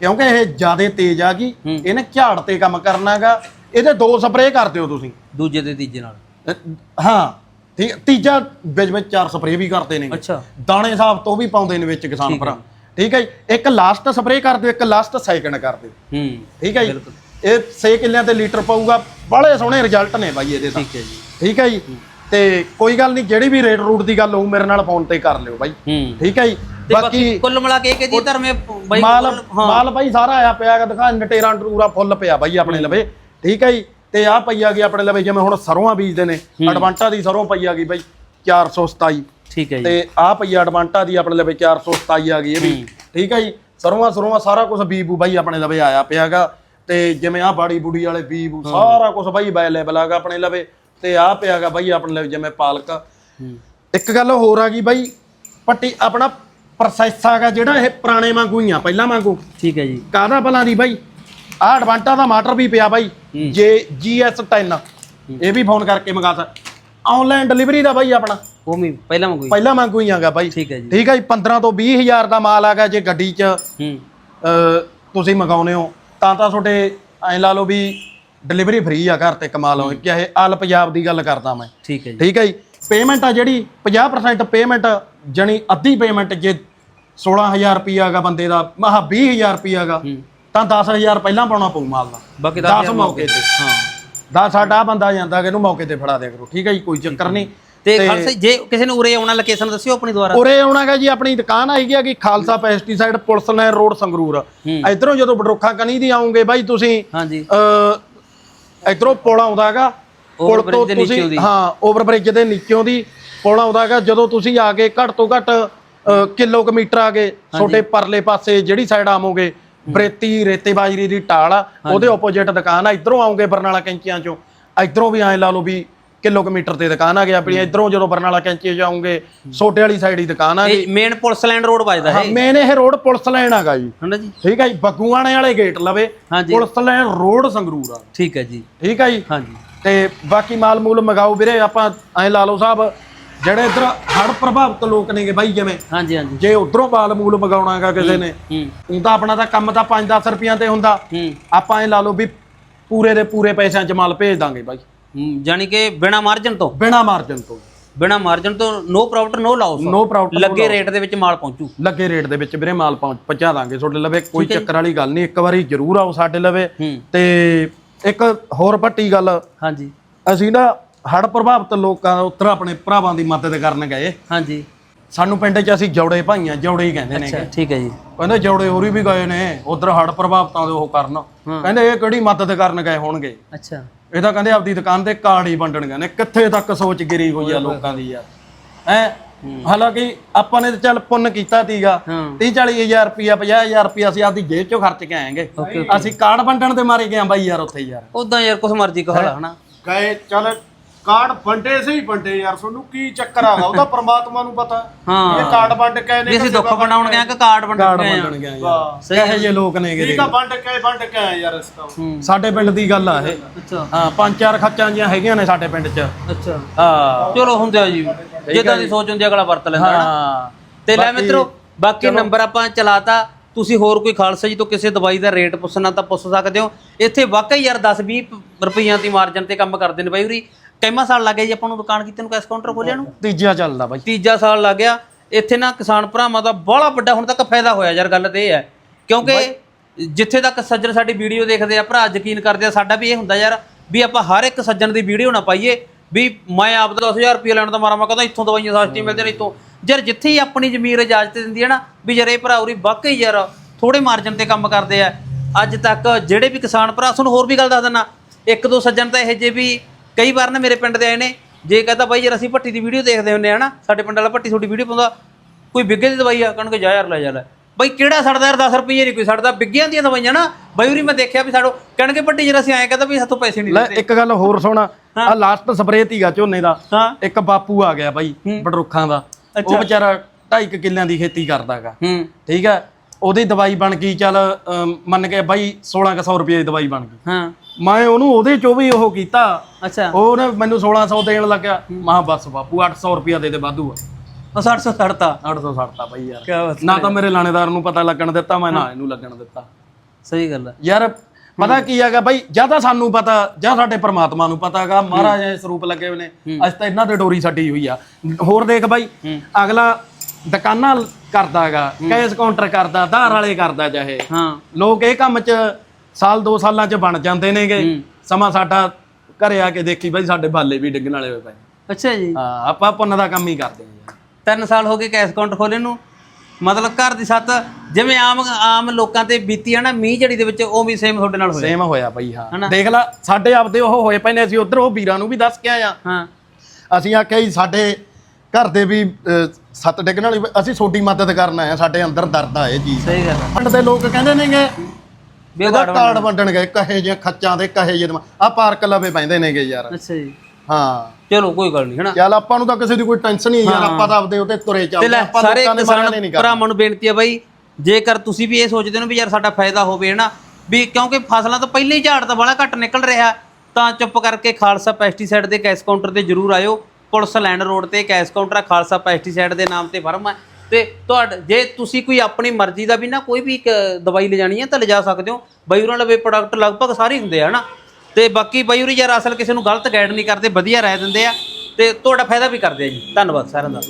ਕਿਉਂਕਿ ਇਹ ਜਿਆਦੇ ਤੇਜ਼ ਆ ਗਈ ਇਹਨੇ ਝਾੜ ਤੇ ਕੰਮ ਕਰਨਾਗਾ ਇਹਦੇ ਦੋ ਸਪਰੇਅ ਕਰ ਦਿਓ ਤੁਸੀਂ। ਦੂਜੇ ਤੇ ਤੀਜੇ ਨਾਲ। ਹਾਂ ਠੀਕ ਤੀਜਾ ਵਿੱਚ ਵਿੱਚ ਚਾਰ ਸਪਰੇਅ ਵੀ ਕਰਦੇ ਨੇ ਅੱਛਾ। ਦਾਣੇ ਸਾਹਿਬ ਤੋਂ ਵੀ ਪਾਉਂਦੇ ਨੇ ਵਿੱਚ ਕਿਸਾਨ ਭਰਾ। ਠੀਕ ਹੈ ਜੀ ਇੱਕ ਲਾਸਟ ਸਪਰੇਅ ਕਰ ਦਿਓ ਇੱਕ ਲਾਸਟ ਸੈਕਿੰਡ ਕਰ ਦਿਓ। ਹੂੰ ਠੀਕ ਹੈ ਜੀ। ਇਹ 6 ਕਿੱਲਿਆਂ ਤੇ ਲੀਟਰ ਪਊਗਾ ਬੜੇ ਸੋਹਣੇ ਰਿਜ਼ਲਟ ਨੇ ਬਾਈ ਇਹਦੇ ਤਾਂ। ਠੀਕ ਹੈ ਜੀ। ਠੀਕ ਹੈ ਜੀ। ਤੇ ਕੋਈ ਗੱਲ ਨਹੀਂ ਜਿਹੜੀ ਵੀ ਰੇਟ ਰੂਟ ਦੀ ਗੱਲ ਹੋਊ ਮੇਰੇ ਨਾਲ ਫੋਨ ਤੇ ਕਰ ਲਿਓ ਬਾਈ। ਹੂੰ। ਠੀਕ ਹੈ ਜੀ? ਤੇ ਬਾਕੀ ਬਾਕੀ ਕੁੱਲ ਮਿਲਾ ਕੇ ਕਿ ਜੀ ਧਰਮੇ ਬਾਈ ਮਾਲ ਮਾਲ ਬਾਈ ਸਾਰਾ ਆਇਆ ਪਿਆ ਹੈਗਾ ਦਿਖਾ ਨਟੇਰਾਂ ਟਰੂਰਾ ਫੁੱਲ ਪਿਆ ਬਾਈ ਆਪਣੇ ਲਵੇ। ਠੀਕ ਹੈ ਜੀ? ਤੇ ਆ ਪਈ ਆ ਗਈ ਆਪਣੇ ਲਵੇ ਜਿਵੇਂ ਹੁਣ ਸਰੋਂ ਬੀਜਦੇ ਨੇ ਐਡਵਾਂਟਾ ਦੀ ਸਰੋਂ ਪਈ ਆ ਗਈ ਬਾਈ 427 ਠੀਕ ਹੈ ਜੀ। ਤੇ ਆ ਪਈ ਆ ਐਡਵਾਂਟਾ ਦੀ ਆਪਣੇ ਲਵੇ 427 ਆ ਗਈ ਇਹ ਵੀ। ਠੀਕ ਹੈ ਜੀ? ਸਰੋਂ ਸਰੋਂ ਸਾਰਾ ਕੁਝ ਬੀਬੂ ਬਾਈ ਆਪਣੇ ਲਵੇ ਆਇਆ ਪਿਆਗਾ ਤੇ ਜਿਵੇਂ ਆ ਬਾੜੀ ਬੁੜੀ ਵਾਲੇ ਬੀਬੂ ਸਾਰਾ ਕੁਝ ਬਾਈ ਅਵੇਲੇਬਲ ਆਗਾ ਆਪਣੇ ਲਵੇ। ਤੇ ਆ ਪਿਆਗਾ ਬਾਈ ਆਪਣੇ ਲਵੇ ਜਿਵੇਂ ਪਾਲਕ। ਇੱਕ ਗੱਲ ਹੋਰ ਆ ਗਈ ਬਾਈ ਪੱਟੀ ਆਪਣਾ ਪ੍ਰੋਸੈਸ ਆਗਾ ਜਿਹੜਾ ਇਹ ਪੁਰਾਣੇ ਵਾਂਗੂ ਹੀ ਆ ਪਹਿਲਾਂ ਵਾਂਗੂ। ਠੀਕ ਹੈ ਜੀ। ਕਾਹਦਾ ਭਲਾ ਦੀ ਬਾਈ? ਆਹ ਐਡਵਾਂਟਾ ਦਾ ਮਾਟਰ ਵੀ ਪਿਆ ਬਾਈ ਜੇ ਜੀਐਸ 10 ਇਹ ਵੀ ਫੋਨ ਕਰਕੇ ਮੰਗਾ ਸਕ। ਆਨਲਾਈਨ ਡਿਲੀਵਰੀ ਦਾ ਬਾਈ ਆਪਣਾ। ਉਹ ਵੀ ਪਹਿਲਾਂ ਵਾਂਗੂ ਹੀ। ਪਹਿਲਾਂ ਵਾਂਗੂ ਹੀ ਆਗਾ ਬਾਈ। ਠੀਕ ਹੈ ਜੀ। ਠੀਕ ਹੈ ਜੀ 15 ਤੋਂ 20 ਹਜ਼ਾਰ ਦਾ ਮਾਲ ਆਗਾ ਜੇ ਗੱਡੀ 'ਚ। ਹੂੰ। ਤੁਸੀਂ ਮੰਗਾਉਨੇ ਹੋ ਤਾਂ ਤਾਂ ਤੁਹਾਡੇ ਐਂ ਲਾ ਲਓ ਵੀ ਡਿਲੀਵਰੀ ਫ੍ਰੀ ਆ ਘਰ ਤੇ ਕਮਾਲ ਹੋ। ਕਿ ਇਹ ਆਲ ਪੰਜਾਬ ਦੀ ਗੱਲ ਕਰਦਾ ਮੈਂ। ਠੀਕ ਹੈ ਜੀ। ਠੀਕ ਹੈ ਜੀ। ਪੇਮੈਂਟ ਆ ਜਿਹੜੀ 50% ਪੇਮੈਂਟ ਜਣੀ ਅੱਧੀ ਪੇਮੈਂਟ ਜੇ 16000 ਰੁਪਿਆ ਗਾ ਬੰਦੇ ਦਾ ਮਹਾ 20000 ਰੁਪਿਆ ਗਾ ਤਾਂ 10000 ਪਹਿਲਾਂ ਪਾਉਣਾ ਪਊ ਮਾਲ ਦਾ। ਬਾਕੀ 10 10 ਮੌਕੇ ਤੇ। ਹਾਂ। ਦਾ ਸਾਡਾ ਬੰਦਾ ਜਾਂਦਾ ਕਿ ਇਹਨੂੰ ਮੌਕੇ ਤੇ ਫੜਾ ਦਿਆ ਕਰੋ। ਠੀਕ ਹੈ ਜੀ ਕੋਈ ਚੱਕਰ ਨਹੀਂ। ਤੇ ਖਾਲਸਾ ਜੀ, ਕਿਸੇ ਨੂੰ ਉਰੇ ਆਉਣਾ ਲੋਕੇਸ਼ਨ ਦੱਸਿਓ ਆਪਣੀ ਦੁਆਰਾ। ਉਰੇ ਆਉਣਾਗਾ ਜੀ ਆਪਣੀ ਦੁਕਾਨ ਆਈ ਗਿਆ ਕਿ Khalsa pesticide police line road Sangrur. ਇਧਰੋਂ ਜਦੋਂ ਬਡਰੋਖਾ ਕਨੀ ਦੀ ਆਉਂਗੇ ਬਾਈ ਤੁਸੀਂ ਹਾਂਜੀ। ਇਧਰੋਂ ਪੁਲ ਪੁਲ Overbridge ਤੋਂ ਤੁਸੀਂ। ਹਾਂ ਓਵਰਬ੍ਰਿਜ ਦੇ ਨੀਚੋਂ ਦੀ ਪੁਲ ਆਉਂਦਾਗਾ ਜਦੋਂ ਤੁਸੀਂ ਆ ਕੇ ਘੱਟ ਤੋਂ ਘੱਟ ਕਿਲੋਮੀਟਰ ਆ ਗਏ ਛੋਟੇ ਪਰਲੇ ਪਾਸੇ ਜਿਹੜੀ ਸਾਈਡ ਆਵੋਗੇ ਬਰੇਤੀ ਰੇਤੇ ਬਾਜਰੀ ਦੀ ਢਾਲ ਆ ਉਹਦੇ ਆਪੋਜੀਟ ਦੁਕਾਨ ਆ ਇਧਰੋਂ ਆਉਂਗੇ ਬਰਨਾਲਾ ਕੈਂਚੀਆਂ ਚੋਂ। ਇਧਰੋਂ ਵੀ ਐਂ ਲਾ ਲਓ ਵੀ ਕਿਲੋਮੀਟਰ ਤੇ ਦੁਕਾਨ ਆ ਗਿਆ ਆਪਣੀ ਇਧਰੋਂ ਜਦੋਂ ਬਰਨਾਲਾ ਕੈਂਚੀ ਜਾਓਗੇ ਛੋਟੇ ਵਾਲੀ ਸਾਈਡ ਹੀ ਦੁਕਾਨ ਆ ਇਹ ਮੇਨ ਪੁਲਿਸ ਲਾਈਨ ਰੋਡ ਵੱਜਦਾ ਹੈ ਮੇਨ ਇਹ ਰੋਡ ਪੁਲਿਸ ਲਾਈਨ ਹੈਗਾ ਜੀ। ਜੀ? ਠੀਕ ਹੈ ਜੀ ਬੱਗੂਆਣੇ ਵਾਲੇ ਗੇਟ ਲਵੇ ਪੁਲਿਸ ਲਾਈਨ ਰੋਡ ਸੰਗਰੂਰ ਆ। ਠੀਕ ਹੈ ਜੀ। ਠੀਕ ਹੈ ਜੀ? ਹਾਂਜੀ ਤੇ ਬਾਕੀ ਮਾਲ ਮੂਲ ਮਗਾਓ ਵੀਰੇ ਆਪਾਂ ਐ ਲਾ ਲਓ ਸਾਹਿਬ ਜਿਹੜੇ ਇਧਰ ਹੜ ਪ੍ਰਭਾਵਿਤ ਲੋਕ ਨੇਗੇ ਬਾਈ ਜਿਵੇਂ ਹਾਂਜੀ ਹਾਂਜੀ ਜੇ। ਉਧਰੋਂ ਮਾਲ ਮੂਲ ਮਗਾਉਣਾਗਾ ਕਿਸੇ ਨੇ ਹੂੰ ਤਾਂ ਆਪਣਾ ਤਾਂ ਕੰਮ ਤਾਂ 5-10 ਰੁਪਈਆਂ ਤੇ ਹੁੰਦਾ। ਹੂੰ। ਆਪਾਂ ਐ ਲਾ ਲਓ ਵੀ ਪੂਰੇ ਦੇ ਪੂਰੇ ਪੈਸਿਆਂ 'ਚ ਮਾਲ ਭੇਜ ਦਾਂਗੇ ਬਾਈ। ਜਾਣੀ ਕਿ ਬਿਨਾ ਮਾਰਜਨ ਤੋਂ? ਬਿਨਾ ਮਾਰਜਨ ਤੋਂ। ਬਿਨਾ ਮਾਰਜਨ ਤੋਂ no profit no loss no proud ਲੱਗੇ ਰੇਟ ਦੇ ਵਿੱਚ ਮਾਲ ਪਹੁੰਚੂ? ਲੱਗੇ ਰੇਟ ਦੇ ਵਿੱਚ ਵੀਰੇ ਮਾਲ ਪਹੁੰਚ ਪਹੁੰਚਾ ਦਾਂਗੇ ਤੁਹਾਡੇ ਲਵੇ ਕੋਈ ਚੱਕਰ ਵਾਲੀ ਗੱਲ ਨਹੀਂ ਇੱਕ ਵਾਰੀ ਜ਼ਰੂਰ ਆਓ ਸਾਡੇ ਲਵੇ। ਹੂੰ। ਤੇ ਇੱਕ ਹੋਰ ਵੱਡੀ ਗੱਲ ਹਾਂਜੀ। ਅਸੀਂ ਨਾ ਹੜ ਪ੍ਰਭਾਵਿਤ ਲੋਕਾਂ ਉੱਤਰ ਆਪਣੇ ਭਰਾਵਾਂ ਦੀ ਮਦਦ ਕਰਨ ਗਏ। ਹਾਂਜੀ। ਸਾਨੂੰ ਪਿੰਡ 'ਚ ਅਸੀਂ ਜੋੜੇ ਭਾਈਆਂ ਜੋੜੇ ਹੀ ਕਹਿੰਦੇ ਨੇ ਅੱਛਾ ਠੀਕ ਹੈ ਜੀ। ਕਹਿੰਦੇ ਜੋੜੇ ਹੋਰੀ ਵੀ ਗਏ ਨੇ ਉਧਰ ਹੜ ਪ੍ਰਭਾਵਿਤਾਂ ਦੇ ਉਹ ਕਰਨ। ਕਹਿੰਦੇ ਇਹ ਕਿਹੜੀ ਮਦਦ ਕਰਨ ਗਏ ਹੋਣਗੇ? ਅੱਛਾ। ਇਹ ਤਾਂ ਕਹਿੰਦੇ ਆਪਦੀ ਦੁਕਾਨ ਤੇ ਕਾਰਡ ਹੀ ਵੰਡਣ ਗਏ ਨੇ ਕਿੱਥੇ ਤੱਕ ਸੋਚ ਗਿਰੀ ਹੋਈ ਆ ਲੋਕਾਂ ਦੀ ਯਾਰ। ਹੈ? ਹਾਲਾਂਕਿ ਆਪਾਂ ਨੇ ਤਾਂ ਚੱਲ ਪੁੰਨ ਕੀਤਾ ਤੀਗਾ। ਹਾਂ। 30 40000 ਰੁਪਿਆ 50000 ਰੁਪਿਆ ਅਸੀਂ ਆਪਦੀ ਜੇਬ ਚੋਂ ਖਰਚ ਕੇ ਆਏਗੇ। ਅਸੀਂ ਕਾਰਡ ਵੰਡਣ ਤੇ ਮਾਰੇ ਗਏ ਆ ਬਾਈ ਯਾਰ ਉੱਥੇ ਯਾਰ। ਉਦਾਂ ਯਾਰ ਕੁਛ ਮਰਜ਼ੀ ਕਹੋ ਲਾ ਹਨਾ। ਗਏ ਚੱਲ ਕਾਰਡ ਵੰਡੇ ਸਹੀ ਵੰਡੇ ਯਾਰ ਤੁਹਾਨੂੰ ਕੀ ਚੱਕਰ ਆਗਾ ਉਹ ਤਾਂ ਪ੍ਰਮਾਤਮਾ ਨੂੰ ਪਤਾ। ਹਾਂ। ਇਹ ਕਾਰਡ ਵੰਡ ਕੇ ਨੇ ਵੀ ਅਸੀਂ ਦੁੱਖ ਬਣਾਉਣ ਗਏ ਆ ਕਿ ਕਾਰਡ ਵੰਡਣ ਕਾਰਡ ਗਏ ਆ? ਵੰਡਣ ਗਏ ਯਾਰ ਕਹੇ ਜੇ। ਲੋਕ ਨੇਗੇ ਠੀਕ ਆ ਵੰਡ ਕੇ ਵੰਡ ਕੇ ਆਏ ਯਾਰ ਇਸ ਤੋਂ ਹੂੰ। ਸਾਡੇ ਪਿੰਡ ਦੀ ਗੱਲ ਆ ਇਹ। ਅੱਛਾ। ਹਾਂ ਪੰਜ ਚਾਰ ਖੱਚਾਂ ਜੀਆਂ ਹੈਗੀਆਂ ਨੇ ਸਾਡੇ ਪਿੰਡ 'ਚ। ਅੱਛਾ। ਹਾਂ। ਚਲੋ ਹੁੰਦੇ ਆ ਜੀ। ਜਿੱਦਾਂ ਦੀ ਸੋਚ ਹੁੰਦੀ ਆ, ਅਗਲਾ ਵਰਤ ਲੈਂਦਾ ਹਾਂ। ਤੇ ਲੈ ਮਿੱਤਰੋ ਬਾਕੀ ਨੰਬਰ ਆਪਾਂ ਚਲਾਤਾ। ਤੁਸੀਂ ਹੋਰ ਕੋਈ ਖਾਲਸਾ ਜੀ ਤੋਂ ਕਿਸੇ ਦਵਾਈ ਦਾ ਰੇਟ ਪੁੱਛਣਾ ਤਾਂ ਪੁੱਛ ਸਕਦੇ ਹੋ। ਇੱਥੇ ਵਾਕਈ ਯਾਰ 10 20 ਰੁਪਈਆਂ ਦੀ ਮਾਰਜਨ ਤੇ ਕੰਮ ਕਰਦੇ ਨੇ ਬਾਈ ਉਰੀ। ਕਿੰਨਾ ਸਾਲ ਲੱਗੇ ਜੀ ਆਪਾਂ ਨੂੰ ਦੁਕਾਨ ਕੀਤੀ ਨੂੰ ਕੈਸ਼ ਕਾਊਂਟਰ ਖੋਲਿਆ ਨੂੰ। ਤੀਜਾ ਚੱਲਦਾ ਬਾਈ। ਤੀਜਾ ਸਾਲ ਲੱਗ ਗਿਆ। ਇੱਥੇ ਨਾ ਕਿਸਾਨ ਭਰਾਵਾਂ ਦਾ ਬੜਾ ਵੱਡਾ ਹੁਣ ਤੱਕ ਫਾਇਦਾ ਹੋਇਆ ਯਾਰ ਗੱਲ ਤੇ ਇਹ ਹੈ। ਕਿਉਂਕਿ ਜਿੱਥੇ ਤੱਕ ਸੱਜਣ ਸਾਡੀ ਵੀਡੀਓ ਦੇਖਦੇ ਆ ਭਰਾ ਯਕੀਨ ਕਰਦੇ ਆ ਸਾਡਾ ਵੀ ਇਹ ਹੁੰਦਾ ਯਾਰ ਵੀ ਆਪਾਂ ਹਰ ਇੱਕ ਸੱਜਣ ਦੀ ਵੀਡੀਓ ਨਾ ਪਾਈਏ ਵੀ ਮੈਂ ਆਪ ਦਾ 10000 ਰੁਪਏ ਲੈਣ ਦਾ ਮਾਰਾ ਮੈਂ ਕਹਿੰਦਾ ਇੱਥੋਂ ਦਵਾਈਆਂ ਸਸਤੀ ਮਿਲਦੀਆਂ ਨੇ ਇੱਥੋਂ। ਯਾਰ ਜਿੱਥੇ ਹੀ ਆਪਣੀ ਜ਼ਮੀਰ ਇਜਾਜ਼ਤ ਦਿੰਦੀ ਹੈ ਨਾ ਵੀ ਯਾਰ ਇਹ ਭਰਾ ਉਰੀ ਵਾਕਈ ਯਾਰ ਥੋੜੇ ਮਾਰਜਨ ਤੇ ਕੰਮ ਕਰਦੇ ਆ। ਅੱਜ ਤੱਕ ਜਿਹੜੇ ਵੀ ਕਿਸਾਨ ਭਰਾ ਤੁਹਾਨੂੰ ਹੋਰ ਵੀ ਗੱਲ ਦੱਸ ਦਿੰਦਾ ਇੱਕ ਦੋ ਸੱਜਣ ਤਾਂ ਇਹੋ ਜਿਹੇ ਵੀ ਕਈ ਵਾਰ ਨਾ ਮੇਰੇ ਪਿੰਡ ਦੇ ਆਏ ਨੇ ਜੇ ਕਹਤਾ ਬਾਈ ਯਾਰ ਅਸੀਂ ਭੱਟੀ ਦੀ ਵੀਡੀਓ ਦੇਖਦੇ ਹੁੰਨੇ ਆ ਨਾ ਸਾਡੇ ਪਿੰਡ ਵਾਲਾ ਭੱਟੀ ਤੁਹਾਡੀ ਵੀਡੀਓ ਪਾਉਂਦਾ ਕੋਈ ਬਿੱਗੇ ਦੀ ਦਵਾਈ ਆ ਕਹਣਗੇ ਜਾ ਯਾਰ ਲੈ ਜਾ ਲੈ। ਬਾਈ ਕਿਹੜਾ ਸੜਦਾ ਯਾਰ 10 ਰੁਪਏ ਨਹੀਂ ਕੋਈ ਸੜਦਾ ਬਿੱਗਿਆਂ ਦੀਆਂ ਦਵਾਈਆਂ ਨਾ ਬਾਈ ਉਰੀ ਮੈਂ ਦੇਖਿਆ ਵੀ ਸਾਡੋ ਕਹਿਣਗੇ ਭੱਟੀ ਜਰ ਅਸੀਂ ਆਏ ਕਹਤਾ ਵੀ ਸਾਤੋਂ ਪੈਸੇ ਨਹੀਂ ਲੈ ਲੈਂਦੇ। ਇੱਕ ਗੱਲ ਹੋਰ ਸੁਣ ਆ ਲਾਸਟ ਸਪਰੇਅ ਤੀਗਾ ਝੋਨੇ ਦਾ ਹਾਂ। ਇੱਕ ਬਾਪੂ ਆ ਗਿਆ ਬਾਈ ਬੜਰੁੱਖਾਂ ਦਾ। ਉਹ ਵਿਚਾਰਾ 2.5 ਕਿੱਲਿਆਂ ਦੀ ਖੇਤੀ ਕਰਦਾਗਾ। ਹੂੰ। ਠੀਕ ਹੈ ਉਹਦੀ ਦਵਾਈ ਬਣ ਗਈ ਚੱਲ ਅਮ, ਮੰਨ ਕੇ ਬਾਈ 1600 ਰੁਪਏ ਦੀ ਦਵਾਈ ਬਣ ਗਈ। ਹਾਂ। ਮੈਂ ਉਹਨੂੰ ਉਹਦੇ ਚੋਂ ਵੀ ਉਹ ਕੀਤਾ। ਅੱਛਾ। ਉਹਨੇ ਮੈਨੂੰ 1600 ਦੇਣ ਲੱਗਿਆ। ਮਹਾ ਬਸ ਬਾਪੂ 800 ਰੁਪਿਆ ਦੇ ਦੇ ਵਾਧੂ ਆ। ਉਹ 600 ਸੜਤਾ। 800 ਛੱਡਤਾ ਬਾਈ ਯਾਰ। ਬਾਤ ਨਾ ਤਾਂ ਮੇਰੇ ਲਾਣੇਦਾਰ ਨੂੰ ਪਤਾ ਲੱਗਣ ਦਿੱਤਾ ਮੈਂ ਨਾ ਇਹਨੂੰ ਲੱਗਣ ਦਿੱਤਾ। ਸਹੀ ਗੱਲ ਹੈ ਯਾਰ ਪਤਾ ਕੀ ਹੈਗਾ ਬਾਈ ਜਾਂ ਤਾਂ ਸਾਨੂੰ ਪਤਾ ਜਾਂ ਸਾਡੇ ਪ੍ਰਮਾਤਮਾ ਨੂੰ ਪਤਾ ਹੈਗਾ। ਮਹਾਰਾਜ ਇਹ ਸਰੂਪ ਲੱਗੇ ਹੋਏ ਨੇ। ਅੱਜ ਤਾਂ ਇਹਨਾਂ ਤੇ ਡੋਰੀ ਛੱਡੀ ਹੋਈ ਆ। ਹੋਰ ਦੇਖ ਬਾਈ ਅਗਲਾ ਦੁਕਾਨਾਂ ਕਰਦਾ ਹੈਗਾ ਕੈਸ਼ ਕਾਊਂਟਰ ਕਰਦਾ ਧਾਰ ਵਾਲੇ ਕਰਦਾ ਚਾਹੇ। ਹਾਂ। ਲੋਕ ਇਹ ਕੰਮ 'ਚ ਸਾਲ ਦੋ ਸਾਲਾਂ 'ਚ ਬਣ ਜਾਂਦੇ ਨੇਗੇ। ਸਮਾਂ ਸਾਡਾ ਘਰੇ ਆ ਕੇ ਦੇਖੀ ਬਾਈ ਸਾਡੇ ਬਾਲੇ ਵੀ ਡਿੱਗਣ ਵਾਲੇ ਹੋਏ ਪਏ ਅੱਛਾ ਜੀ। ਹਾਂ ਆਪਾਂ ਪੁੰਨ ਦਾ ਕੰਮ ਹੀ ਕਰਦੇ ਹਾਂ ਤਿੰਨ ਸਾਲ ਹੋ ਗਏ ਕੈਸ਼ ਕਾਊਂਟ ਖੋਲੇ ਨੂੰ। ਮਤਲਬ ਘਰ ਦੀ ਸੱਤ ਜਿਵੇਂ ਆਮ ਆਮ ਲੋਕਾਂ ਤੇ ਬੀਤੀ ਆ ਨਾ ਮੀਂਹ ਝੜੀ ਦੇ ਵਿੱਚ ਉਹ ਵੀ ਸੇਮ ਤੁਹਾਡੇ ਨਾਲ ਹੋਇਆ। ਸੇਮ ਹੋਇਆ ਬਾਈ ਹਾਂ। ਦੇਖ ਲੈ ਸਾਡੇ ਆਪਦੇ ਉਹ ਹੋਏ ਪਏ ਨੇ ਅਸੀਂ ਉਧਰ ਉਹ ਵੀਰਾਂ ਨੂੰ ਵੀ ਦੱਸ ਕੇ ਆਏ ਆ ਹਾਂ। ਅਸੀਂ ਆਖਿਆ ਜੀ ਸਾਡੇ ਘਰ ਦੇ ਵੀ ਅਹ, ਸੱਤ ਡਿੱਗਣ ਵਾਲੀ ਅਸੀਂ ਤੁਹਾਡੀ ਮਦਦ ਕਰਨ ਆਏ ਆ ਸਾਡੇ ਅੰਦਰ ਦਰਦ ਆ ਇਹ ਚੀਜ਼। ਸਹੀ ਗੱਲ ਹੈ ਪਿੰਡ ਦੇ ਲੋਕ ਕਹਿੰਦੇ ਨੇਗੇ ਵੀ ਉਹ ਇਹਦਾ ਕਾਰਡ ਕਾਰਡ ਵੰਡਣ। ਗਏ ਕਹੇ ਜੇ ਖੱਚਾਂ ਦੇ ਕਹੇ ਜੇ ਆ ਪਾਰਕ ਲਵੇ ਪੈਂਦੇ ਨੇਗੇ ਯਾਰ। ਅੱਛਾ ਜੀ। ਹਾਂ। ਚਲੋ ਕੋਈ ਗੱਲ ਨਹੀਂ ਹਨਾ? ਚੱਲ ਆਪਾਂ ਨੂੰ ਤਾਂ ਕਿਸੇ ਦੀ ਕੋਈ ਟੈਨਸ਼ਨ ਨਹੀਂ ਯਾਰ ਆਪਾਂ ਤਾਂ ਆਪਦੇ ਉਹਤੇ ਤੁਰੇ ਤੇ ਚੱਲਦੇ ਲੈ ਆਪਾਂ ਸਾਰੇ ਲੋਕਾਂ ਦੇ ਕਿਸਾਨ ਨੇ ਨਹੀਂ ਕਰਨਾ ਭਰਾਵਾਂ ਨੂੰ ਬੇਨਤੀ ਹੈ ਬਾਈ ਜੇਕਰ ਤੁਸੀਂ ਵੀ ਇਹ ਸੋਚਦੇ ਹੋ ਵੀ ਯਾਰ ਸਾਡਾ ਫਾਇਦਾ ਹੋਵੇ ਹਨਾ ਵੀ ਕਿਉਂਕਿ ਫਸਲਾਂ ਤੋਂ ਪਹਿਲਾਂ ਹੀ ਝਾੜ ਤਾਂ ਬੜਾ ਘੱਟ ਨਿਕਲ ਰਿਹਾ ਤਾਂ ਚੁੱਪ ਕਰਕੇ ਖਾਲਸਾ ਪੈਸਟੀਸਾਈਡ ਦੇ ਕੈਸ਼ ਕਾਊਂਟਰ ਤੇ ਜਰੂਰ ਆਇਓ। ਪੁਲਿਸ ਲੈਂਡ ਰੋਡ ਤੇ ਕੈਸ਼ ਕਾਊਂਟਰ ਆ, ਖਾਲਸਾ ਪੈਸਟੀਸਾਈਡ ਦੇ ਨਾਮ ਤੇ ਫਰਮ ਹੈ ਤੇ ਤੁਹਾਡ, ਜੇ ਤੁਸੀਂ ਕੋਈ ਆਪਣੀ ਮਰਜ਼ੀ ਦਾ ਵੀ ਨਾ ਕੋਈ ਵੀ ਇੱਕ ਦਵਾਈ ਲਿਜਾਣੀ ਹੈ ਤਾਂ ਲਿਜਾ ਸਕਦੇ ਹੋ। ਬਾਈ ਉਹਨਾਂ ਲਵੇ ਪ੍ਰੋਡਕਟ ਲਗਭਗ ਸਾਰੇ ਹੀ ਹੁੰਦੇ ਆ, ਹਨਾ? ਤੇ ਬਾਕੀ ਬਾਈ ਉਰੀ ਯਾਰ ਅਸਲ ਕਿਸੇ ਨੂੰ ਗਲਤ ਗਾਈਡ ਨਹੀਂ ਕਰਦੇ, ਵਧੀਆ ਰਾਏ ਦਿੰਦੇ ਆ। ਤੇ ਤੁਹਾਡਾ ਫਾਇਦਾ ਵੀ ਕਰਦੇ ਆ ਜੀ। ਧੰਨਵਾਦ ਸਾਰਿਆਂ ਦਾ।